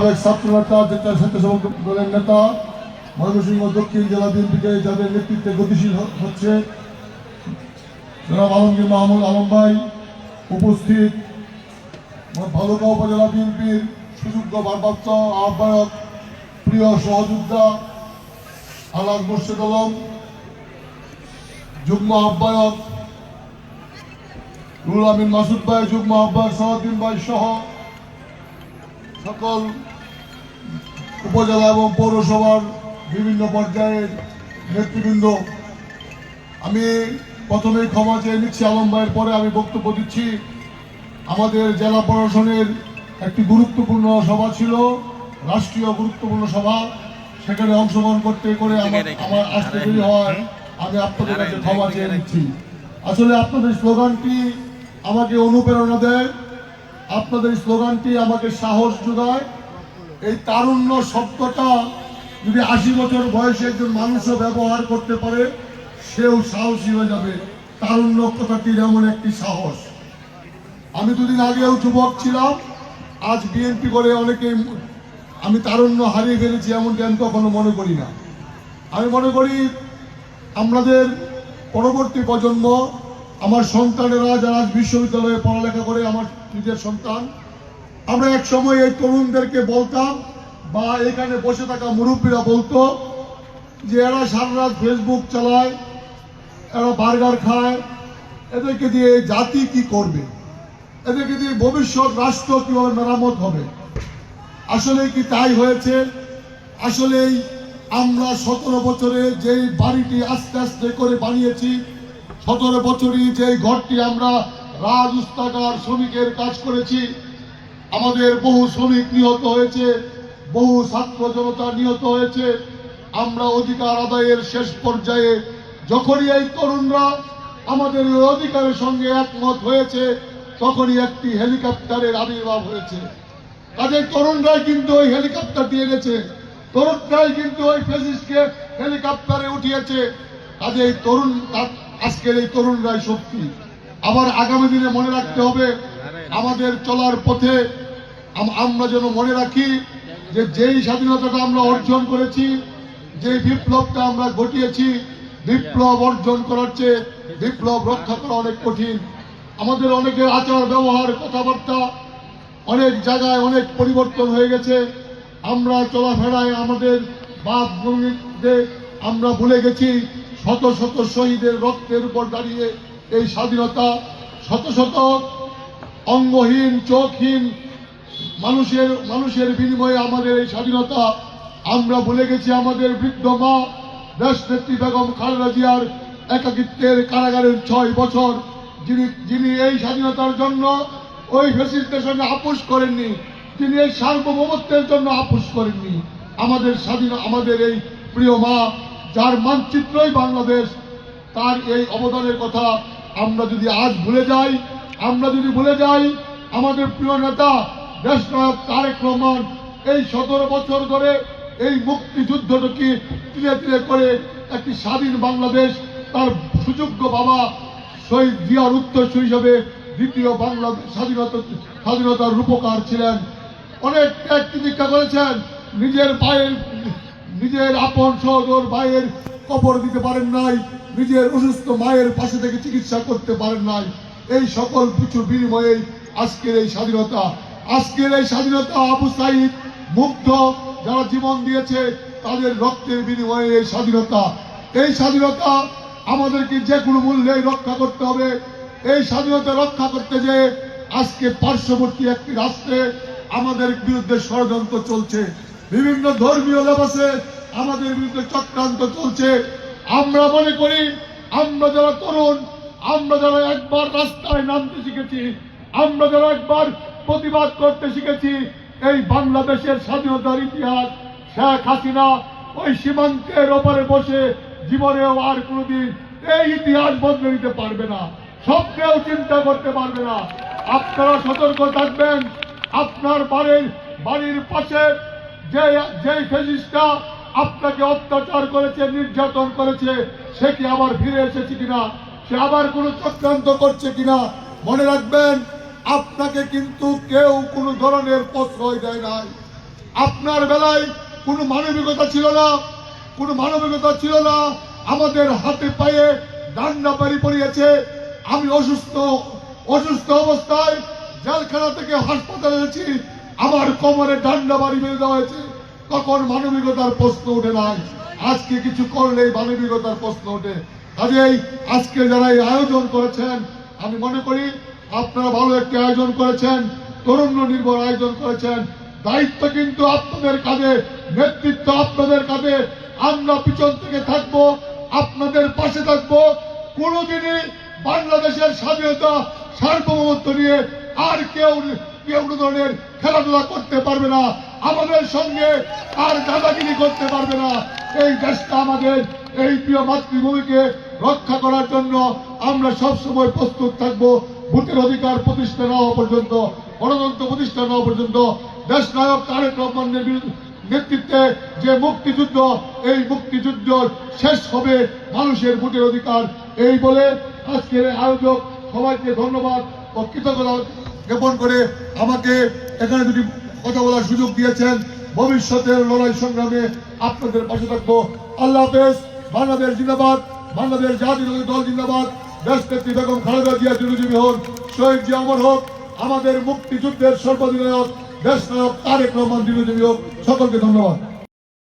সাবেক ছাত্র নেতা যেটা স্বেচ্ছাসেবক দলের নেতা ময়মনসিংহ দক্ষিণ জেলা বিএনপিতে যাদের নেতৃত্বে গতিশীল হচ্ছে, জনাব আলমগীর মাহমুদ আলম ভাই উপস্থিত। ভালুকা উপজেলা বিএনপির সুযোগ্য ভারপ্রাপ্ত আহ্বায়ক, প্রিয় সহযোদ্ধা আলাদ মুর্শিদ আলম, যুগ্ম আহ্বায়ক রুল আমিন মাসুদ ভাই, যুগ্ম আহ্বায়ক সালাউদ্দিন ভাই সহ সকল উপজেলা এবং পৌরসভার বিভিন্ন পর্যায়ের নেতৃবৃন্দ আমি প্রথমেই ক্ষমা চেয়ে নিচ্ছি আলম ভাইয়ের পরে আমি বক্তব্য দিচ্ছি। আমাদের জেলা প্রশাসনের একটি গুরুত্বপূর্ণ সভা ছিল রাষ্ট্রীয় গুরুত্বপূর্ণ সভা। সেখানে অংশগ্রহণ করতে করে আমার আমার আসতে দেরি হওয়ায় আমি আপনাদের কাছে ক্ষমা চেয়ে নিচ্ছি। আসলে আপনাদের স্লোগানটি আমাকে অনুপ্রেরণা দেয় আপনাদের স্লোগানটি আমাকে সাহস যোগায় এই তারুণ্য শব্দটা যদি আশি বছর বয়সে একজন মানুষও ব্যবহার করতে পারে, সেও সাহসী হয়ে যাবে। তারুণ্য কথাটির এমন একটি সাহস। আমি দুদিন আগেও যুবক ছিলাম। আজ বিএনপি করে অনেকে আমি তারুণ্য হারিয়ে ফেলেছি এমনটি আমি কখনো মনে করি না। আমি মনে করি আমাদের পরবর্তী প্রজন্ম, আমার সন্তানেরা যারা বিশ্ববিদ্যালয়ে পড়ালেখা করে, আমার নিজের সন্তান আমরা এক সময় এই তরুণদেরকে বলতাম বা এখানে বসে থাকা মুরব্বীরা বলতো যে এরা সারা রাত ফেসবুক চালায়, এরা বার্গার খায়, এদেরকে দিয়ে জাতি কি করবে? এদেরকে দিয়ে ভবিষ্যৎ রাষ্ট্র কীভাবে মেরামত হবে? আসলে কি তাই হয়েছে? আসলেই আমরা সতেরো বছরে যেই বাড়িটি আস্তে আস্তে করে বানিয়েছি, সতেরো বছরই যেই ঘরটি আমরা রাজ উস্তাকার শ্রমিকের কাজ করেছি আমাদের বহু শ্রমিক নিহত হয়েছে, বহু ছাত্র জনতা নিহত হয়েছে। আমরা অধিকার আদায়ের শেষ পর্যায়ে যখনই এই তরুণরা আমাদের অধিকারের সঙ্গে একমত হয়েছে, তখনই একটি হেলিকপ্টারের আবির্ভাব হয়েছে। কাজের তরুণরাই কিন্তু ওই হেলিকপ্টার দিয়ে গেছে। তরুণরাই কিন্তু ওই ফেসিসকে হেলিকপ্টারে উঠিয়েছে। কাজে এই তরুণ, আজকের এই তরুণরাই শক্তি। আবার আগামী দিনে মনে রাখতে হবে, আমাদের চলার পথে আমরা যেন মনে রাখি যে যেই স্বাধীনতাটা আমরা অর্জন করেছি যে বিপ্লবটা আমরা ঘটিয়েছি, বিপ্লব অর্জন করার চেয়ে বিপ্লব রক্ষা করা অনেক কঠিন। আমাদের অনেকের আচার, ব্যবহার, কথাবার্তা অনেক জায়গায় অনেক পরিবর্তন হয়ে গেছে। আমরা চলাফেরায় আমাদের বাপ ভূমিদের আমরা ভুলে গেছি। শত শত শহীদের রক্তের উপর দাঁড়িয়ে এই স্বাধীনতা, শত শত অঙ্গহীন, চোখহীন মানুষের মানুষের বিনিময়ে আমাদের এই স্বাধীনতা, আমরা ভুলে গেছি আমাদের বৃদ্ধ মা দেশনেত্রী বেগম খালেদা জিয়ার একাকিত্বের কারাগারের ছয় বছর, যিনি যিনি এই স্বাধীনতার জন্য ওই ফেসিলিটির সঙ্গে আপোষ করেননি, তিনি এই সার্বভৌমত্বের জন্য আপোষ করেননি। আমাদের স্বাধীন, আমাদের এই প্রিয় মা, যার মানচিত্রই বাংলাদেশ, তার এই অবদানের কথা আমরা যদি আজ ভুলে যাই, আমরা যদি ভুলে যাই, আমাদের প্রিয় নেতা দেশনায়ক তারেক রহমান এই সতেরো বছর ধরে এই মুক্তিযুদ্ধটাকে তিলে তিলে করে একটি স্বাধীন বাংলাদেশ, তার সুযোগ্য বাবা শহীদ জিয়ার উত্তরসূরি হিসেবে দ্বিতীয় বাংলাদেশ স্বাধীনতা, স্বাধীনতার রূপকার ছিলেন। অনেক ত্যাগ তিতিক্ষা করেছেন, নিজের ভাইয়ের, নিজের আপন সহদর ভাইয়ের কবর দিতে পারেন নাই, নিজের অসুস্থ মায়ের পাশে থেকে চিকিৎসা করতে পারেন নাই। এই সকল কিছুর বিনিময়ে আজকের এই স্বাধীনতা। আজকের এই স্বাধীনতা আবু সাইদ মুগ্ধ যারা জীবন দিয়েছে, তাদের রক্তের বিনিময়ে এই স্বাধীনতা। এই স্বাধীনতা আমাদেরকে যে কোনো মূল্যে রক্ষা করতে হবে। এই স্বাধীনতা রক্ষা করতে যে আজকে পার্শ্ববর্তী একটি রাষ্ট্রে আমাদের বিরুদ্ধে ষড়যন্ত্র চলছে। বিভিন্ন ধর্মীয় লেবাসে আমাদের বিরুদ্ধে চক্রান্ত চলছে। আমরা মনে করি, আমরা যারা তরুণ, আমরা যারা একবার রাস্তায় নামতে শিখেছি, আমরা যারা একবার প্রতিবাদ করতে শিখেছি, এই বাংলাদেশের স্বাধীনতার ইতিহাস, শেখ হাসিনা ওই সীমান্তের ওপারে বসে জীবনেও আর কোনোদিন এই ইতিহাস বদলে দিতে পারবে না। স্বপ্নেও চিন্তা করতে পারবে না। আপনারা সতর্ক থাকবেন। আপনার বাড়ির বাড়ির পাশে যে যেই ফেসিসটা আপনাকে অত্যাচার করেছে, নির্যাতন করেছে, সে কি আবার ফিরে এসেছে কিনা? সে আবার কোনো চক্রান্ত করছে কিনা? মনে রাখবেন আপনাকে কিন্তু কেউ কোনো ধরনের প্রশ্রয় দেয় নাই। আপনার বেলায় কোনো মানবিকতা ছিল না, কোনো মানবিকতা ছিল না। আমাদের হাতে পায়ে ডান্ডা বাড়ি পড়িয়েছে। আমি অসুস্থ অসুস্থ অবস্থায় জেলখানা থেকে হাসপাতালে এসেছি। আমার কোমরে ডান্ডা বাড়ি বেঁধে দেওয়া হয়েছে। তখন মানবিকতার প্রশ্ন ওঠে নাই। আজকে কিছু করলেই মানবিকতার প্রশ্ন ওঠে। কাজেই আজকে যারা এই আয়োজন করেছেন, আমি মনে করি আপনারা ভালো একটি আয়োজন করেছেন তরুণ নির্ভর আয়োজন করেছেন। দায়িত্ব কিন্তু আপনাদের কাঁধে, নেতৃত্ব আপনাদের কাঁধে। আমরা পিছন থেকে থাকব, আপনাদের পাশে থাকব। কোনোদিনই বাংলাদেশের স্বাধীনতা, সার্বভৌমত্ব নিয়ে আর কেউ কেউ ধরনের খেলাধুলা করতে পারবে না। আমাদের সঙ্গে আর দাদাগিরি করতে পারবে না। এই দেশটা আমাদের, এই প্রিয় মাতৃভূমিকে রক্ষা করার জন্য আমরা সব সময় প্রস্তুত থাকব। ভোটের অধিকার প্রতিষ্ঠা না হওয়া পর্যন্ত, গণতন্ত্র প্রতিষ্ঠা না হওয়া পর্যন্ত, দেশ নায়ক তারেক রহমানের নেতৃত্বে যে মুক্তিযুদ্ধ, এই মুক্তিযুদ্ধ শেষ হবে মানুষের ভোটের অধিকার। এই বলে আজকের আয়োজক সবাইকে ধন্যবাদ ও কৃতজ্ঞতা জ্ঞাপন করে আমাকে এখানে দুটি কথা বলার সুযোগ দিয়েছেন। ভবিষ্যতের লড়াই সংগ্রামে আপনাদের পাশে থাকব। আল্লাহ হাফেজ। বাংলাদেশ জিন্দাবাদ। বাংলাদেশ জাতীয় দল জিন্দাবাদ। নেত্রী বেগম খালেদা জিয়া চিরজীবী হোক, শহীদ জিয়া অমর হোক, আমাদের মুক্তিযুদ্ধের সর্বাধিনায়ক দেশ নায়ক তারেক রহমান চিরজীবী হোক, সকলকে ধন্যবাদ।